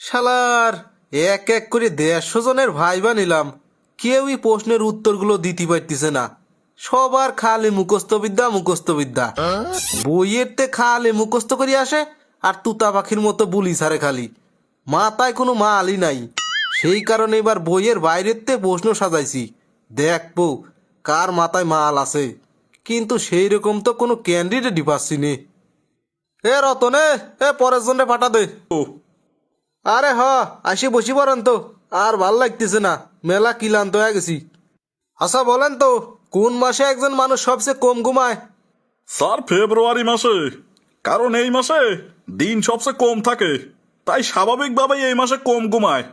শালার, এক এক করে দেড়শো জনের ভাইবা নিলাম। কেউই প্রশ্নের উত্তরগুলো দিতে পারতেছে না। সবার খালি মুখস্থবিদ্যা মুখস্থবিদ্যা বইয়ের তে খালি মুখস্থ করে আসে, আর তুতা পাখির মতো বুলি সারে খালি। মাথায় কোনো মালই নাই। সেই কারণে এবার বইয়ের বাইরের তে প্রশ্ন সাজাইছি। দেখব কার মাথায় মাল আছে? কিন্তু সেই রকম তো কোনো ক্যান্ডিডেটই পাচ্ছি নে। এ রতনে, এ পরের জন্য পাঠা দে। ও আরে হ আসি বসি পড়েন তো আর ভালো লাগতেছে না মেলা কিলান্ত হয়ে গেছি। আচ্ছা বলেন তো কোন মাসে একজন মানুষ সবচেয়ে কম ঘুমায়? স্যার ফেব্রুয়ারি মাসে। কারণ এই মাসে দিন সবচেয়ে কম থাকে। তাই স্বাভাবিকভাবেই এই মাসে কম ঘুমায়।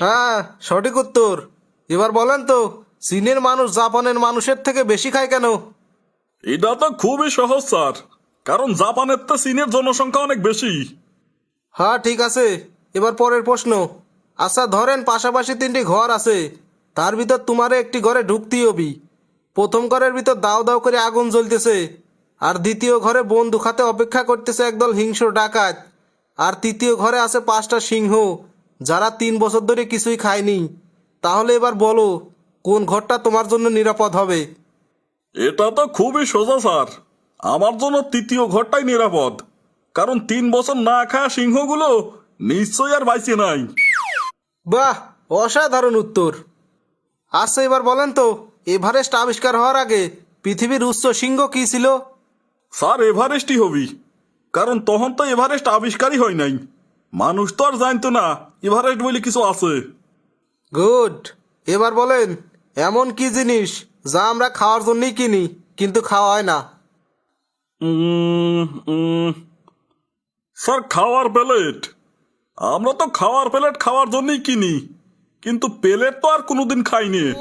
হ্যাঁ সঠিক উত্তর। এবার বলেন তো চীনের মানুষ জাপানের মানুষের থেকে বেশি খায় কেন? এটা তো খুবই সহজ স্যার। কারণ জাপানের তো চীনের জনসংখ্যা অনেক বেশি। হ্যাঁ ঠিক আছে। এবার পরের প্রশ্ন। আচ্ছা ধরেন পাশাপাশি তিনটি ঘর আছে। তার ভিতর তোমারে একটি ঘরে ঢুকতেই হবি। প্রথম ঘরের ভিতর দাও দাও করে আগুন জ্বলতেছে। আর দ্বিতীয় ঘরে বন্ধু খাতে অপেক্ষা করতেছে একদল হিংস্র ডাকাত। আর তৃতীয় ঘরে আছে পাঁচটা সিংহ, যারা তিন বছর ধরে কিছুই খায়নি। তাহলে এবার বলো, কোন ঘরটা তোমার জন্য নিরাপদ হবে? এটা তো খুবই সোজা, স্যার। আমার জন্য তৃতীয় ঘরটাই নিরাপদ। কারণ তিন বছর না খাওয়া সিংহগুলো নিশ্চয়ই আর বাইছে নাই। বাহ অসাধারণ উত্তর। আচ্ছা এবার বলেন তো এভারেস্ট আবিষ্কার হওয়ার আগে পৃথিবীর উচ্চ সিংহ কি ছিল? স্যার এভারেস্টই হবি। কারণ তখন তো এভারেস্ট আবিষ্কারই হয় নাই। মানুষ তো আর জানতো না এভারেস্ট বলে কিছু আছে। গুড। এবার বলেন এমন কি জিনিস যা আমরা খাওয়ার জন্যই কিনি কিন্তু খাওয়া হয় না? স্যার খাওয়ার প্লেট। আমরা তো খাওয়ার প্লেট খাওয়ার জন্যই কিনি। কিন্তু প্লেট তো আর কোনোদিন খাইনি।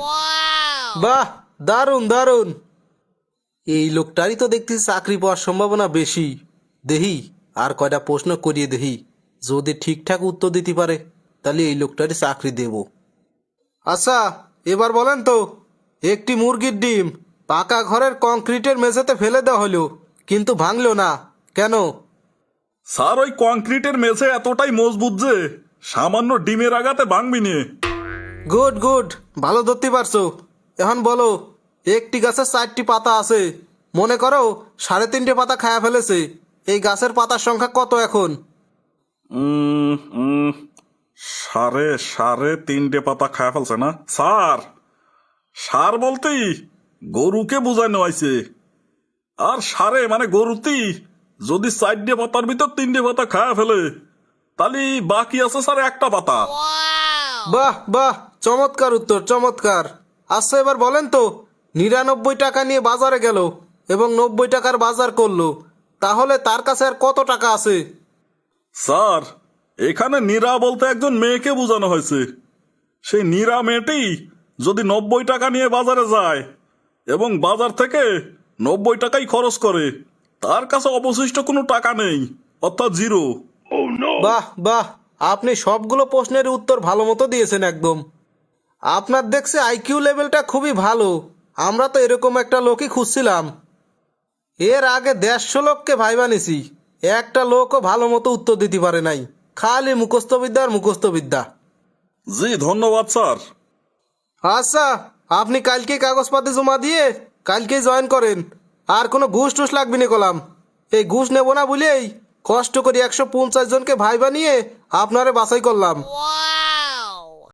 বাহ দারুণ দারুণ। এই লোকটারই তো দেখতেছি চাকরি পাওয়ার সম্ভাবনা বেশি। দেহি আর কয়টা প্রশ্ন করিয়ে দেহি। যদি ঠিকঠাক উত্তর দিতে পারে তাহলে এই লোকটারই চাকরি দেব। আচ্ছা এবার বলেন তো একটি মুরগির ডিম পাকা ঘরের কংক্রিটের মেঝেতে ফেলে দেওয়া হলো কিন্তু ভাঙলো না। কেন? স্যার ওই কংক্রিটের মেঝে এতটাই মজবুত যে সামান্য ডিমের আগাতে ভাঙবি নিয়ে গুড গুড। ভালো ধরতে পারছ। এখন বলো একটি গাছের চারটি পাতা আছে। মনে করো সাড়ে তিনটে পাতা খায়া ফেলেছে। এই গাছের পাতার সংখ্যা কত এখন? সাড়ে সাড়ে তিনটে পাতা খায়া ফেলছে না? স্যার সার বলতেই গরুকে বোঝানো হয়েছে আর সারে মানে গরুতি যদি চারটে পাতার ভিতর তিনটে পাতা খায় ফেলে তাহলে বাকি আছে স্যার একটা পাতা। বাহ বাহ চমৎকার উত্তর চমৎকার। আচ্ছা এবার বলেন তো নিরানব্বই টাকা নিয়ে বাজারে গেল এবং নব্বই টাকার বাজার করল তাহলে তার কাছে আর কত টাকা আছে? স্যার এখানে নীরা বলতে একজন মেয়েকে বোঝানো হয়েছে। সেই নীরা মেয়েটি যদি নব্বই টাকা নিয়ে বাজারে যায় এবং বাজার থেকে নব্বই টাকাই খরচ করে তার কাছে অবশিষ্ট কোনো টাকা নেই অর্থাৎ জিরো। বাহ বাহ আপনি সবগুলো প্রশ্নের উত্তর ভালো মতো দিয়েছেন একদম। আপনার দেখছে আইকিউ লেভেলটা খুবই ভালো। আমরা তো এরকম একটা লোকই খুঁজছিলাম। এর আগে দেড়শো লোককে ভাই বানিয়েছি একটা লোকও ভালো মতো উত্তর দিতে পারে নাই। খালি মুখস্থবিদ্যা আর মুখস্থবিদ্যা জি ধন্যবাদ স্যার। আচ্ছা আপনি কালকে কাগজপাতি জমা দিয়ে কালকে জয়েন করেন। আর কোনো ঘুষ টুস লাগবে না কলাম এই ঘুষ নেব না বলেই কষ্ট করে একশো পঞ্চাশ জনকে ভাই বানিয়ে আপনারে বাছাই করলাম।